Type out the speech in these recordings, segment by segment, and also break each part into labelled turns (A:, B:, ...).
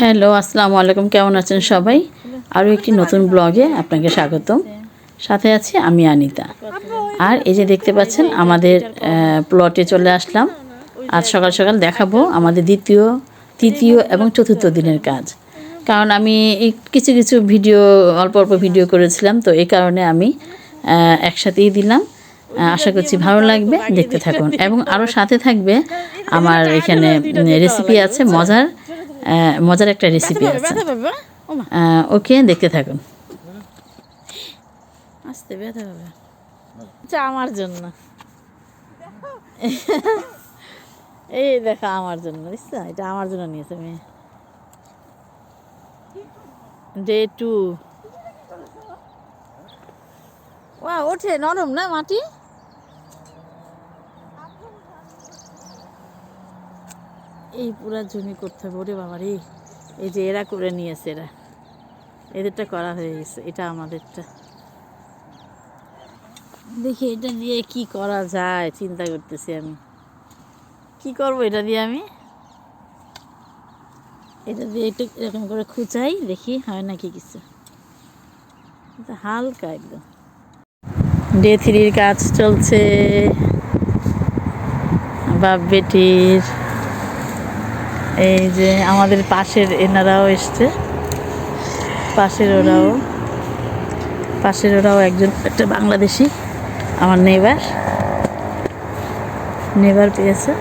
A: Hello আসসালামু আলাইকুম কেমন আছেন সবাই? আরও একটি নতুন ব্লগে আপনাকে স্বাগতম। সাথে আছি আমি আনিতা। আর এই যে দেখতে পাচ্ছেন আমাদের প্লটে চলে আসলাম। আজ সকাল সকাল দেখাবো আমাদের দ্বিতীয় তৃতীয় এবং চতুর্থ দিনের কাজ। কারণ আমি কিছু কিছু ভিডিও অল্প অল্প ভিডিও করেছিলাম তো এই কারণে আমি একসাথেই দিলাম। আশা করছি ভালো লাগবে দেখতে থাকুন। এবং আরও সাথে থাকবে আমার এখানে রেসিপি আছে মজার। মজার একটা রেসিপি আছে।
B: ও
A: ওকে দেখতে থাকুন।
B: আসতে ব্যথা পাবে। আচ্ছা আমার জন্য। এই দেখা আমার জন্য। বুঝছ? এটা আমার জন্য নিয়েছে মেয়ে। ডে টু ওয়া ওঠে নরম না মাটি? এই পুরা জমি করতে হবে। ওরে বাবা রে। এই যে এরা করে নিয়েছে এরা। এদেরটা করা হয়ে গেছে। এটা আমাদেরটা। দেখি এটা দিয়ে কি করা যায়? চিন্তা করতেছি আমি। কি করব এটা দিয়ে আমি? এটা দিয়ে একটু এরকম করে খুঁচাই দেখি হয় নাকি কিছু। হালকা একদম। ডে থ্রির কাজ চলছে। বাপ বেটির এই যে আমাদের পাশের এনারাও এসছে। পাশের ওরাও। পাশের ওরাও একজন একটা বাংলাদেশি, আমার নেবার নেবার পেয়েছে।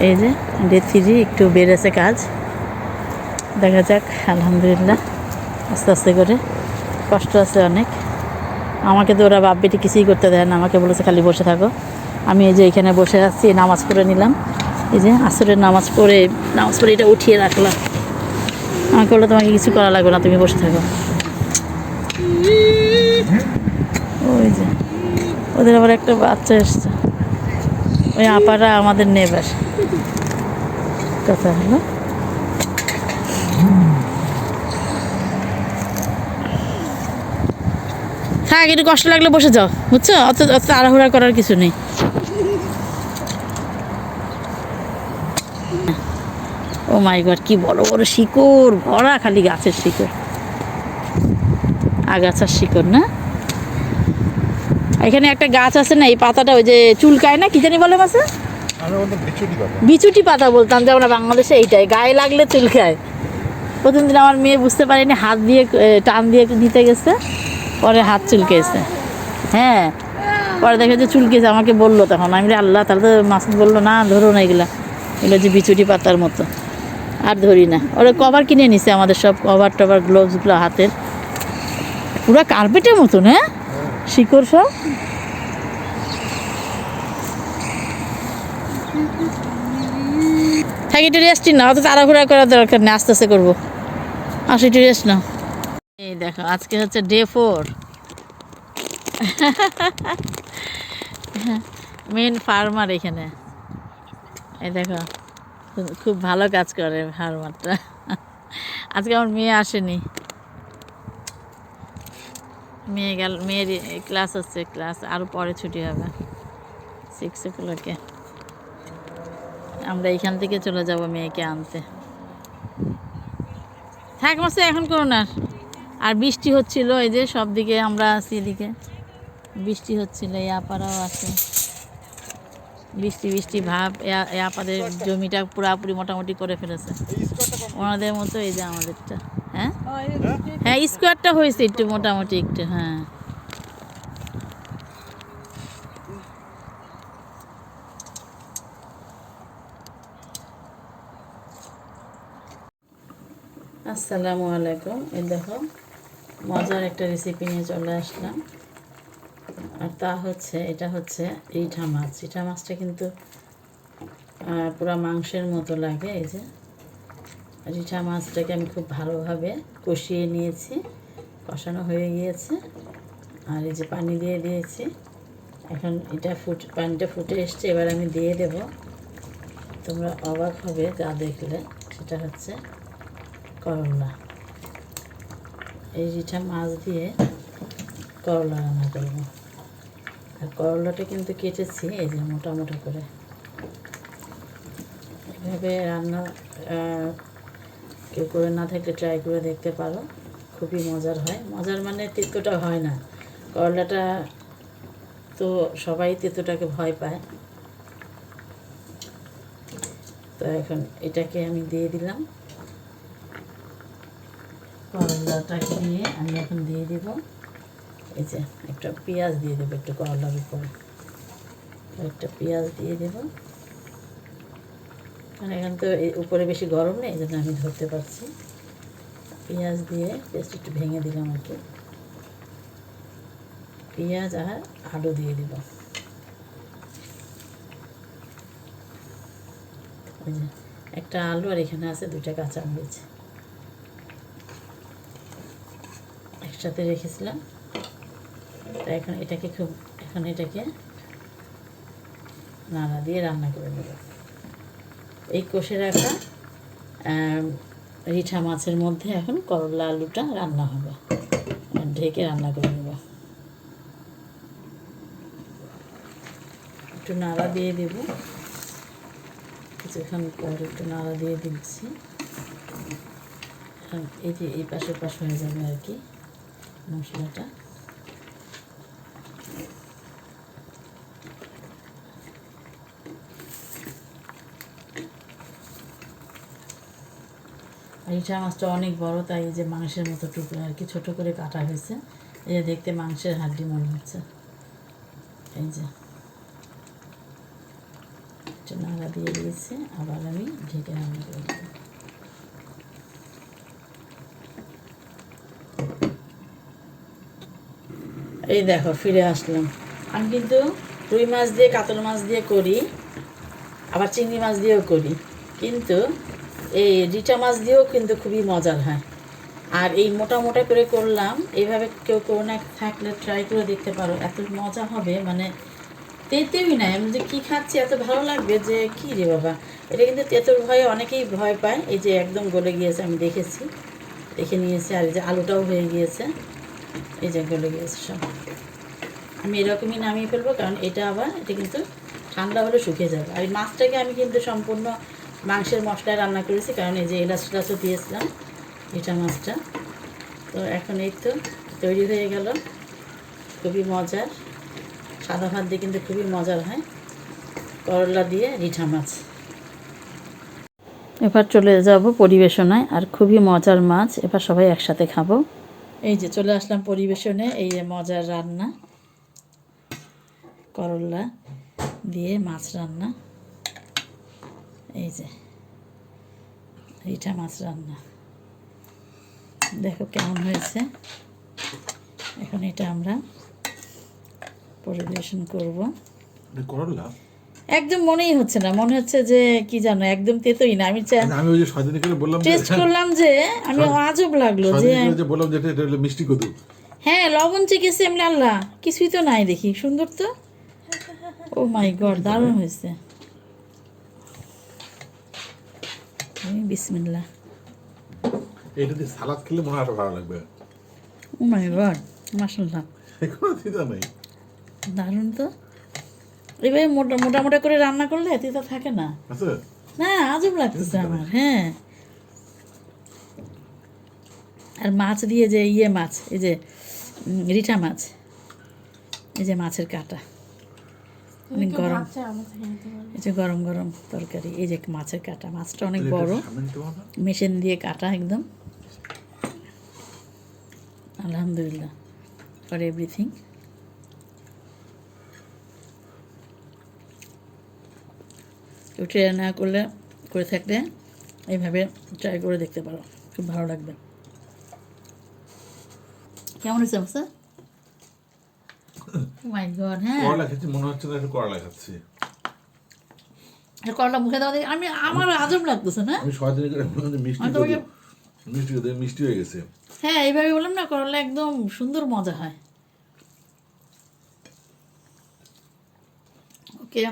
B: এই যে ডে থ্রি একটু বেড়েছে কাজ। দেখা যাক, আলহামদুলিল্লাহ, আস্তে আস্তে করে। কষ্ট আছে অনেক। আমাকে তো ওরা বাপ বেটি কিছুই করতে দেয় না, আমাকে বলেছে খালি বসে থাকো। আমি এই যে এখানে বসে আছি, নামাজ পড়ে নিলাম। এই যে আসরের নামাজ পড়ে নামাজ পড়ে এটা উঠিয়ে রাখলাম। আমাকে বলল, তোমাকে কিছু করা লাগবে না, তুমি বসে থাকো। ওই যে, ওদের আবার একটা বাচ্চা এসছে। ওই আপারা আমাদের নেবার। কথা হলো। থাক, একটু কষ্ট লাগলে বসে যাও, বুঝছ? অত অত তাড়াহুড়া করার কিছু নেই। ও মাই গড কি বড় বড় শিকড় ভরা খালি গাছের শিকড়। আগাছার শিকড় না? এখানে একটা গাছ আছে না এই পাতাটা ওই যে চুলকায় না কি জানি বলে মাসে?
C: বিচুটি পাতা।
A: বলতাম যে আমরা বাংলাদেশে এইটাই গায়ে লাগলে চুলকায়। প্রথম দিন আমার মেয়ে বুঝতে পারেনি হাত দিয়ে টান দিয়ে নিতে গেছে পরে হাত চুলকেছে। হ্যাঁ পরে দেখে যে চুলকেছে আমাকে বলল তখন। আমি আল্লাহ তাহলে তো মাসুদ বলল না ধরো না এগুলা। এগুলো যে বিচুটি পাতার মতো। আর ধরি না। ওরা কভার কিনে নিছে আমাদের সব কভার টভার গ্লোভসগুলো হাতের। পুরো কার্পেটের মতন হ্যাঁ? শিকড় সব। থাকি, একটু রেস্টই না, অত তাড়াহুড়া করার দরকার নেই, আস্তে আস্তে করব। আসো, একটু রেস্ট নাও। এই দেখো, আজকে হচ্ছে ডে ফোর মেন ফার্মার এখানে। এই দেখো। খুব- ভালো কাজ করে ফার্মারটা আজকে আমার মেয়ে আসেনি। মেয়ে গেল, মেয়ের ক্লাস হচ্ছে ক্লাস আরও পরে ছুটি হবে। সিক্স ও ক্লকে আমরা এখান থেকে চলে যাব মেয়েকে আনতে। থাক মাসে, এখন করো না। আর। আর বৃষ্টি হচ্ছিল, এই যে সব দিকে আমরা আছি এদিকে। বৃষ্টি হচ্ছিল, এই আপারাও আছে। বৃষ্টি বৃষ্টি ভাব আপাদের জমিটা পুরাপুরি মোটামুটি করে ফেলেছে। ওনাদের মতো এই যে আমাদেরটা হ্যাঁ? হ্যাঁ স্কোয়ারটা হয়েছে একটু মোটামুটি একটু হ্যাঁ। আসসালামু আলাইকুম। এই দেখো, মজার একটা রেসিপি নিয়ে চলে আসলাম। আর তা হচ্ছে, এটা হচ্ছে ইঠা মাছ। রিঠা মাছটা কিন্তু পুরা মাংসের মতো লাগে এই যে। রিঠা মাছটাকে আমি খুব ভালোভাবে কষিয়ে নিয়েছি, কষানো হয়ে গিয়েছে। আর এই যে পানি দিয়ে দিয়েছি। এখন এটা ফুট, পানিটা ফুটে এসছে, এবার আমি দিয়ে দেব। তোমরা অবাক হবে যা দেখলে, সেটা হচ্ছে করলা। এই রিঠা মাছ দিয়ে করলা রান্না করব। আর করলাটা কিন্তু কেটেছি, এই যে মোটা মোটা করে। এভাবে রান্না কেউ করে না থাকলে ট্রাই করে দেখতে পারো, খুবই মজার হয়। মজার মানে তেতোটা হয় না। করলাটা তো সবাই তেতোটাকে ভয় পায়। তো এখন এটাকে আমি দিয়ে দিলাম। করলাটাকে দিয়ে আমি এখন দিয়ে দিব। এই যে, একটা পেঁয়াজ দিয়ে দেবো, একটু করলার উপরে। একটা পেঁয়াজ দিয়ে দেবো। মানে এখানে তো উপরে বেশি গরম নেই, এই জন্য আমি ধরতে পারছি। পেঁয়াজ দিয়ে পেঁয়াজ একটু ভেঙে দিলাম আর কি। পেঁয়াজ আর আলু দিয়ে দিব। একটা আলু আর এখানে আছে দুইটা কাঁচা মরিচ একসাথে রেখেছিলাম। এখন, এটাকে খুব, এখন এটাকে নাড়া দিয়ে রান্না করে নেব। এই কষে রাখা রিঠা মাছের মধ্যে এখন করলা আলুটা রান্না হবে। ঢেকে রান্না করে নেব। একটু নাড়া দিয়ে দেব। কিছুক্ষণ পর একটু নাড়া দিয়ে দিচ্ছি। এই যে এই পাশে পাশ হয়ে যাবে আর কি মশলাটা। আর মাছটা অনেক বড়, তাই এই যে মাংসের মতো টুকরো আর কি ছোটো করে কাটা হয়েছে। এই যে দেখতে মাংসের হাড্ডি মনে হচ্ছে। এই যে। নাড়া দিয়ে দিয়েছি, আবার আমি ঢেকে রান্না করে এই দেখো, ফিরে আসলাম। আমি কিন্তু রুই মাছ দিয়ে, কাতল মাছ দিয়ে করি, আবার চিংড়ি মাছ দিয়েও করি। কিন্তু এই রিটা মাছ দিয়েও কিন্তু খুবই মজার হয়। আর এই মোটা মোটা করে করলাম এইভাবে কেউ কেউ না, থাকলে ট্রাই করে দেখতে পারো, এত মজা হবে মানে তেতেই নাই আমি যে কী খাচ্ছি, এত ভালো লাগবে যে কী রে বাবা। এটা কিন্তু তেঁতুর ভয়ে অনেকেই ভয় পায়, এই যে একদম গলে গিয়েছে, আমি দেখেছি, দেখে নিয়েছি, আর এই যে আলুটাও হয়ে গিয়েছে, এই যে গলে গিয়েছে সব। আমি এরকমই নামিয়ে ফেলব, কারণ এটা আবার, এটা কিন্তু ঠান্ডা হলে শুকিয়ে যাবে। আর এই মাছটাকে আমি কিন্তু সম্পূর্ণ মাংসের মশলায় রান্না করেছি, কারণ এই যে এলাচ টেলাচও দিয়েছিলাম, এটা মাছটা। তো এখন এই তো তৈরি হয়ে গেল। খুবই মজার। সাদা ভাত দিয়ে কিন্তু খুবই মজার হয়। করলা দিয়ে রিঠা মাছ।
B: এবার চলে যাব পরিবেশনায়, আর খুবই মজার মাছ। এবার সবাই একসাথে খাব।
A: এই যে চলে আসলাম পরিবেশনে, এই যে মজার রান্না। করলা দিয়ে মাছ রান্না। এই যে রিঠা মাছ রান্না। দেখো কেমন হয়েছে। এখন এটা আমরা পরিবেশন করব।
C: করলা?
A: একদম মনেই হচ্ছে না। মনে হচ্ছে যে কি জানো একদম তেতোই না। আমি
C: আমি ওই যে সয়দিনে করে বললাম
A: টেস্ট করলাম যে আমি আজব লাগল যে
C: যে বললাম যে এটা- এটা হলো মিষ্টি কদু।
A: হ্যাঁ লবণ চেকেছি আমি আল্লাহ কিছুই তো নাই দেখি। সুন্দর তো? ও মাই গড দারুণ হয়েছে। বিসমিল্লা
C: এটা দিয়ে সালাদ খেলে মনে হয় ভালো লাগবে।
A: ও মাই গড
C: কোনো চিন্তা নেই।
A: দারুণ তো। এভাবে মোটা মোটা মোটা করে রান্না করলে তিতা থাকে না। না আজব লাগতেছে আমার হ্যাঁ আর মাছ দিয়ে যে ইয়ে মাছ এই যে রিঠা মাছ এই যে মাছের কাটা। অনেক গরম। এই যে গরম গরম তরকারি এই যে মাছের কাটা মাছটা অনেক বড়? মেশিন দিয়ে কাটা একদম। আলহামদুলিল্লাহ ফর এভরিথিং উঠে না করলে করে থাকলে এইভাবে ট্রাই করে দেখতে পারো। খুব ভালো লাগবে। কেমন হয়েছে মাই গড হ্যাঁ।
C: করলা খেতে মনে হচ্ছে না একটু করলা খাচ্ছি।
A: করলা মুখে দেওয়া আমি আমার আজব লাগতেছে না?
C: আমি সয়দিনে করে বললাম মিষ্টি
A: আমি
C: কদু
A: তোমাকে-
C: মিষ্টি মিষ্টি হয়ে গেছে।
A: হ্যাঁ এইভাবে বললাম না করলা একদম সুন্দর মজা হয়। ওকে।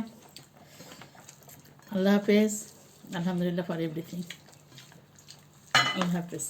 A: আল্লাহ হাফেজ। আলহামদুলিল্লাহ ফর এভরিথিং আল্লাহ হাফেজ।